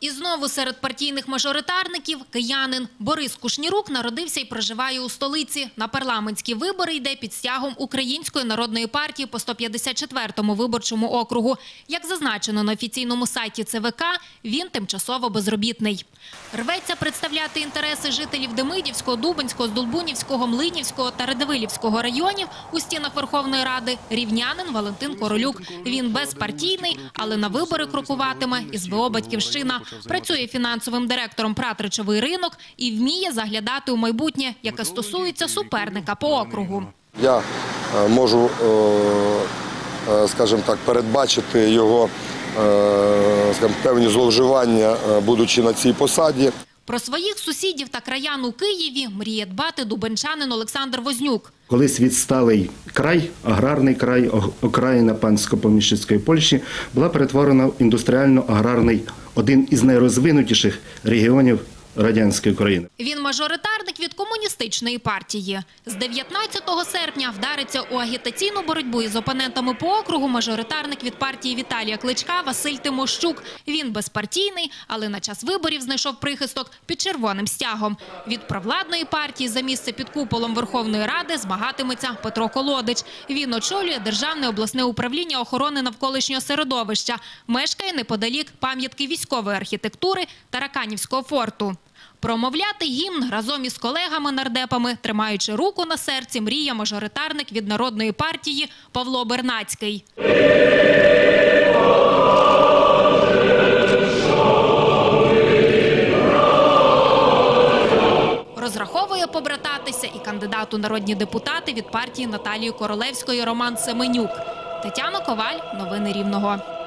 І знову серед партійних мажоритарників киянин Борис Кушнірук народився і проживає у столиці. На парламентські вибори йде під стягом Української народної партії по 154-му виборчому округу. Як зазначено на офіційному сайті ЦВК, він тимчасово безробітний. Рветься представляти інтереси жителів Демидівського, Дубинського, Здолбунівського, Млинівського та Радивилівського районів у стінах Верховної Ради рівнянин Валентин Королюк. Він безпартійний, але на вибори крокуватиме із ВО «Батьківщина». Працює фінансовим директором Пратричовий ринок і вміє заглядати у майбутнє, яке стосується суперника по округу. Я е, можу, е, е, скажімо так, передбачити його скажімо, певні зловживання, будучи на цій посаді. Про своїх сусідів та краян у Києві мріє дбати дубенчанин Олександр Вознюк. Колись відсталий край, аграрний край, окраїна пансько-поміщицької Польщі була перетворена в індустріально-аграрний, один із найрозвинутіших регіонів радянської України. Він мажоритарник від комуністичної партії. З 19 серпня вдариться у агітаційну боротьбу із опонентами по округу мажоритарник від партії Віталія Кличка Василь Тимощук. Він безпартійний, але на час виборів знайшов прихисток під червоним стягом. Від провладної партії за місце під куполом Верховної Ради змагатиметься Петро Колодич. Він очолює Державне обласне управління охорони навколишнього середовища. Мешкає неподалік пам'ятки військової архітектури Тараканівського форту. Промовляти гімн разом із колегами-нардепами, тримаючи руку на серці, мріє мажоритарник від народної партії Павло Бернацький. Розраховує побрататися і кандидат у народні депутати від партії Наталії Королевської Роман Семенюк. Тетяна Коваль, новини Рівного.